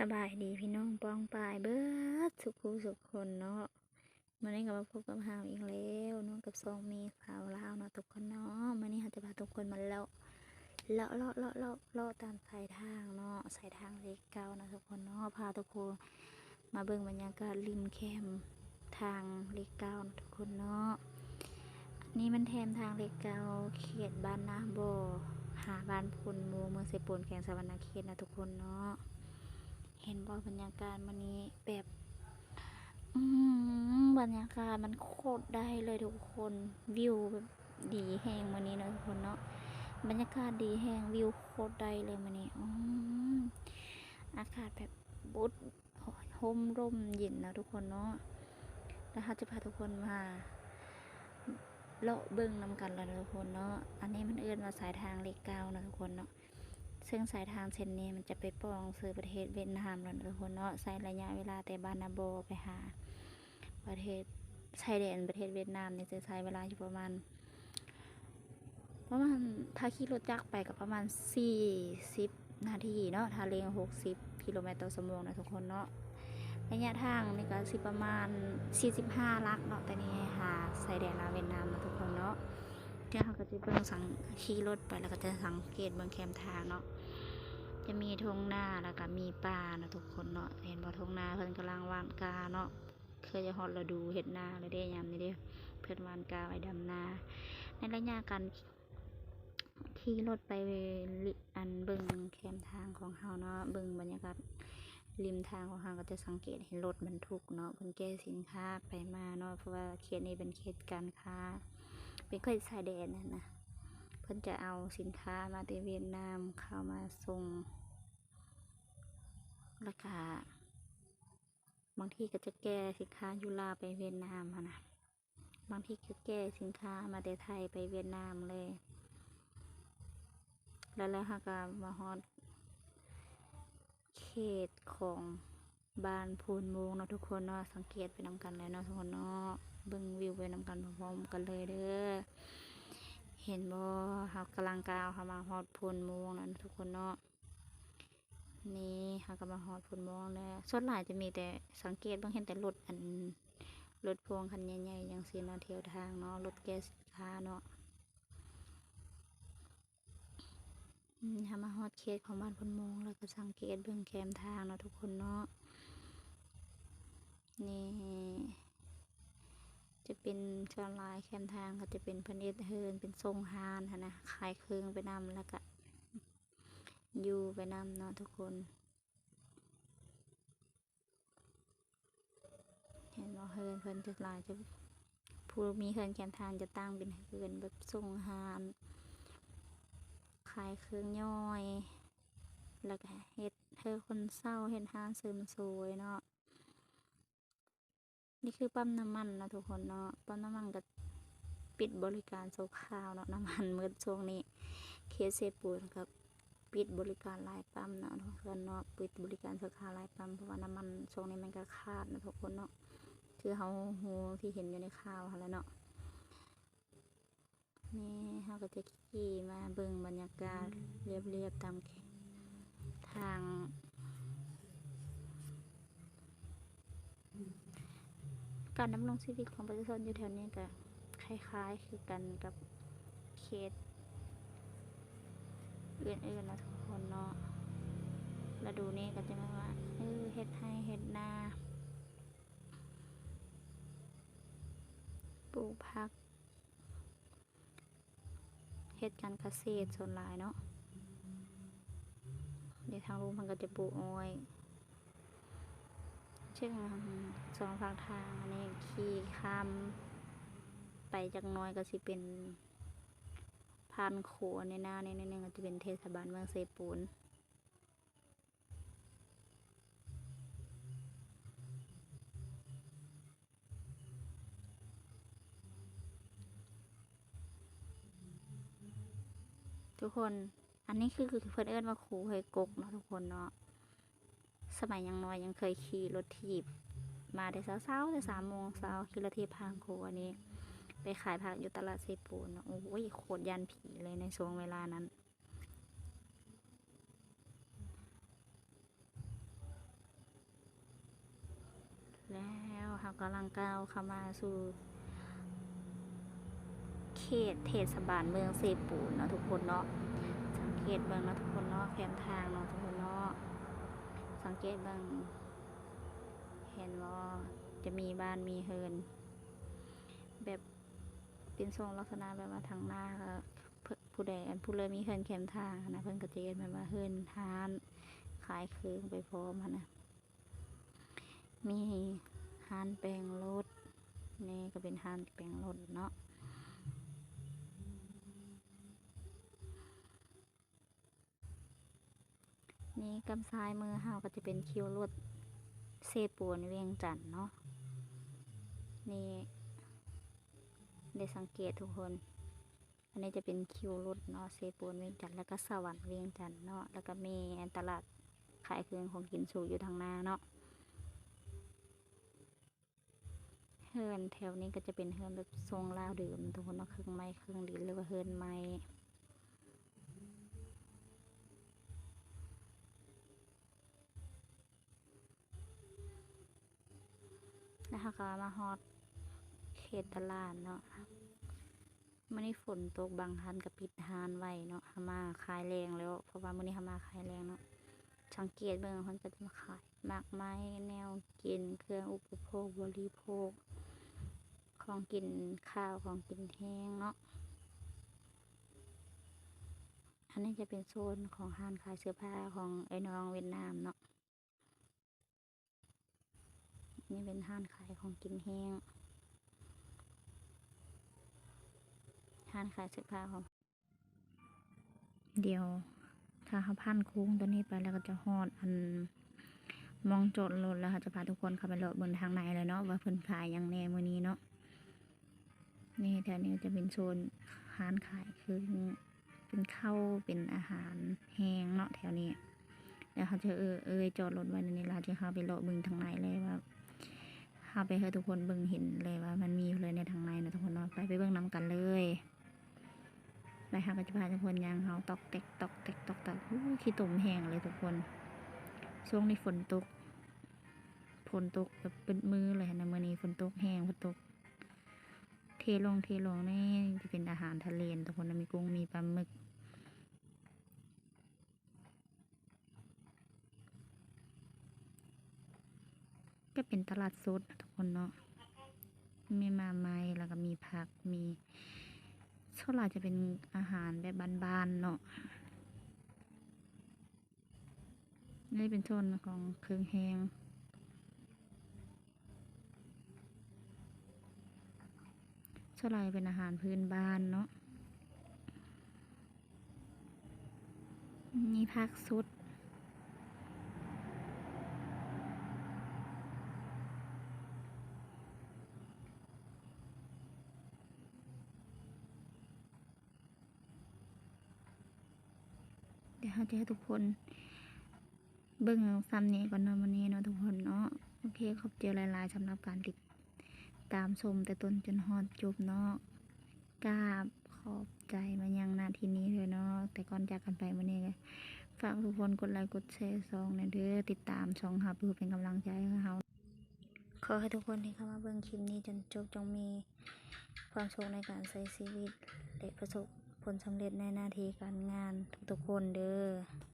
สบายดีพี่น้องปองปายเบิดสุขุสุขคนเนาะมื่อนี้ก็มาพบกับเฮาอีกแล้วเนาะกับซองมีสาวลาวเนาะทุกคนเนาะมื่อนี้เราจะพาทุกคนมาเลาะเลาะเลาะเลาะเลาะเลาะตามสายทางเนาะสายทางเลขเก้านะทุกคนเนาะพาทุกคนมาเบิ่งบรรยากาศริมแคมทางเลขเก้านะทุกคนเนาะอันนี้มันแทมทางเลขเก้าเขตบ้านนาบ่อหาบ้านพุนมูเมืองเซปูนแขงสวรรณเขตนะทุกคนเนาะ เห็นบ่าบรรยากาศมันนี้แบบอืมบรรยากาศมันโคตรได้เลยทุกคนวิวแบบดีแหงมันนี้เนะทุกคนเนาะบรรยากาศดีแหงวิวโคตรได้เลยมันนี้อืมอากาศแบบบุดห่มร่มเย็นนะทุกคนเนาะแล้วเราจะพาทุกคนมาเลาะเบิ้งนำกันแล้วทุกคนเนาะอันนี้มันเอื้อนมาสายทางเลขเก้านะทุกคนเนาะ ซึ่งสายทางเส้นนี้มันจะไปปองซื้อประเทศเวียดนามแล้วนทุกคนเนาะใช้ระยะเวลาแต่บานนาโบไปหา ประเทศชายแดนประเทศเวียดนามเนี่ยจะใช้เวลาอยู่ประมาณประมาณถ้าขี่รถจักรไปกับประมาณสี่สิบนาทีเนาะถ้าเร็วหกสิบกิโลเมตรต่อชั่วโมงนะทุกคนเนาะระยะทางนี่ก็สิประมาณสี่สิบห้าลักเนาะแต่นี่หาชายแดนลาวเวียดนามนะทุกคนเนาะ เดี๋ยวเราก็จะเบิ่งสังขี่รถไปแล้วก็จะสังเกตเบิ่งแคมทางเนาะจะมีทงหน้าแล้วก็มีป่านะทุกคนเนาะเห็นบ่ทงหน้าเพิ่นกำลังวานกาเนาะเคยจะฮอดฤดูเฮ็ดนาแล้วเด้ยามนี้เด้เพิ่นวานกาไว้ดำนา ในระยะการขี่รถไปลิอันเบิ่งแคมทางของเฮาเนาะเบิ่งบรรยากาศริมทางของเฮาก็จะสังเกตเห็นรถบรรทุกเนาะเพิ่นแก้สินค้าไปมาเนาะเพราะว่าเขตนี้เป็นเขตการค้า เป็นเขตชายแดนนะนะเพิ่นจะเอาสินค้ามาจากเวียดนามเข้ามาส่งแล้วก็บางทีก็จะแก้สินค้ายุลาไปเวียดนามนะบางทีก็แก้สินค้ามาแต่ไทยไปเวียดนามเลย แล้วแล้วฮาก็มาฮอดเขตของบ้านพูนมงเนาะทุกคนเนาะสังเกตไปนำกันเลยเนาะทุกคนเนาะ เบิ่งวิวไปนำกันพร้อมๆกันเลยเด้อเห็นบ่เฮากำลังกาวเฮามาฮอดพูนมูงแล้นะทุกคนเนาะนี่เฮาก็มาฮอดพูนมูงแล้วส่วนหลายจะมีแต่สังเกตบางเห็นแต่รถอันรถพวงคันใหญ่ๆอย่างซีนาเที่ยวทางเนาะรถแก๊สสินค้าเนาะอืมเฮามาฮอดเขตของบ้านพูนมงแล้วก็สังเกตเบิ่งแคมทางเนาะทุกคนเนาะนี่ เป็นส่วนลายแคมทางก็จะเป็นเนเอดเฮินเป็นทรงฮานนะขายเครื่องไปนำแล้วก็ยูไปนำเนาะทุกคน เห็นว่าเฮินเพิ่นจะลายจะผู้มีเฮินแคมทางจะตั้งเป็นเฮินแบบทรงฮานขายเครื่องย่อย แล้วก็เฮ็ดเธอคนเศร้าเฮ็ดห้านเสริมสวยเนาะ นี่คือปั๊มน้ำมันนะทุกคนเนาะปั๊มน้ำมันก็ปิดบริการโซคาวเนาะน้ำมันเมื่อช่วงนี้เคสเซปูนครับปิดบริการหลายปั๊มเนาะทุกคนเนาะปิดบริการโซคาวหลายปั๊มเพราะว่าน้ำมันช่วงนี้มันก็ขาดนะทุกคนเนาะคือเขาหูที่เห็นอยู่ในข่าวแล้วเนาะนี่เขาก็จะขี่มาเบิ่งบรรยากาศเรียบๆตามทาง การดำรงชีวิตของประชาชนอยู่แถวนี้ก็คล้ายๆ คือกันกับเขตอื่นๆนะทุกคนเนาะฤดูนี้ก็จะมาว่าเออเฮ็ดให้เฮ็ดนาปลูกผักเฮ็ดการเกษตรส่วนหลายเนาะเดี๋ยวทางลุงมันก็จะปลูกอ้อย ซึ่งสองฝั่งทางอันนี้ขี่ข้ามไปจากน้อยก็สิเป็นพันโขในหน้าในในนึงก็จะเป็นเทศบาลเมืองเซปูนทุกคน อันนี้คือคือเพื่อนเอิ้นว่าครูเฮยกกเนาะทุกคนเนาะ สมัยยังน้อยยังเคยขี่รถถีบมาแต่เช้าๆแต่สามโมงเช้าขี่รถถีบพางครูอันนี้ ไปขายผักอยู่ตลาดเซปูนนะโอ้ยโคตรยันผีเลยในช่วงเวลานั้นแล้วเรากำลังก้าวเข้ามาสู่ เขตเทศบาลเมืองเซปูนเนาะทุกคนเนาะสังเกตเบิ่งเนาะทุกคนเนาะแคมทางเนาะทุกคนเนาะ สังเกตบิ่งเห็นว่าจะมีบ้านมีเฮินแบบเป็นทรงลักษณะแบบว่าทางหน้าผู้ใดอันผู้เลยมีเฮินแคมทางนะเพิ่นก็จะเฮ็ดแบบว่าเฮินทานขายครื่องไปพร้อมนะมีหานแปลงรถนี่ก็เป็นหานแปลงรถเนาะ นี่กำซ้ายมือเฮาก็จะเป็นคิวรถเซปูนเวียงจันเนาะนี่ได้สังเกตทุกคน อันนี้จะเป็นคิวรถเนาะเซปูนเวียงจันแล้วก็สวรรค์เวียงจันเนาะแล้วก็มีตลาดขายเครื่องของกินสูอยู่ทางหน้าเนาะเฮือนแถวนี้ก็จะเป็นเฮือนแบบทรงลาวเดิมทุกคนเนาะเครื่องไม้เครื่องดินหรือว่าเฮือนไม้ นะคะก็มาฮอดเขตตลาดเนาะมื่อนี้ฝนตกบางทันกับปิดฮานไว้เนาะหามาขายแรงแล้ว เพราะว่ามื่อนี้หามาขายแรงเนาะสังเกตเบิ่งคนก็จะมาขายมากไม้แนวกินเครื่องอุปโภคบริโภค ของกินข้าวของกินแห้งเนาะอันนี้จะเป็นโซนของห้านขายเสื้อผ้าของไอ้น้องเวียดนามเนาะ นี่เป็นห้านขายของกินแห้งห้านขายเสื้อผ้าของเดี๋ยว ถ้าเขาพันโค้งตัวนี้ไปแล้วก็จะฮอดอันมองจทย์รถแล้วค่ะจะพาทุกคนเข้าไปเลาะบนทางในเลยเนาะว่าเพิ่นขายอย่างแน่มือนี้เนาะนี่แถวนี้จะเป็นโซนร้านขายคือเป็นข้าวเป็นอาหารแห้งเนาะแถวนี้แล้วเขาจะเออเอยจอดรถไว้ในนี้เราจะเข้าไปเลาะเบึงทางในเลยว่าาไปให้ทุกคนเบิ่งเห็นเลยว่า มันมีอยู่เลยในทางในนะทุกคนเนาะไปไปเบิ่งน้ำกันเลยไปหาปัจจุบันทุกคนยางเขาตอกเต็กตอกเต็กตอกตักอู้ขี้ตุ่มแห้งเลยทุกคน ช่วงนี้ฝนตกฝนตกแบบเป็นมือเลยนะมื่อนี้ฝนตกแห้งฝนตก เทลงเทลงนี่จะเป็นอาหารทะเลนะทุกคนมีกุ้งมีปลาหมึก ก็ เป็นตลาดสดนะทุกคนเนาะมีมาไม้แล้วก็มีผักมีส่วนใหญ่จะเป็นอาหารแบบบ้านๆเนาะนี่เป็นโซนของเครื่องแห้งส่วนใหญ่เป็นอาหารพื้นบ้านเนาะมีผักสด เดี๋ยวเราจะให้ทุกคนเบิ่งซ้ำนี้ก่อนนาะวันนี้เนาะทุกคนเนาะโอเคขอบใจหลายๆสำหรับการติดตามชมแต่ต้นจนฮอดจบเนาะกราบขอบใจมายังนาทีนี้เลยเนาะแต่ก่อนจากกันไปวันนี้ก็ฝากทุกคนกดไลค์กดแชร์ซองนะเด้อติดตามช่องฮับเพื่อเป็นกำลังใจให้เขาขอให้ทุกคนที่เข้ามาเบิ่งคลิปนี้จนจบจงมีความสุขในการใช้ชีวิตและประสบ ผลสำเร็จในหน้าที่การงานทุกๆคนเด้อ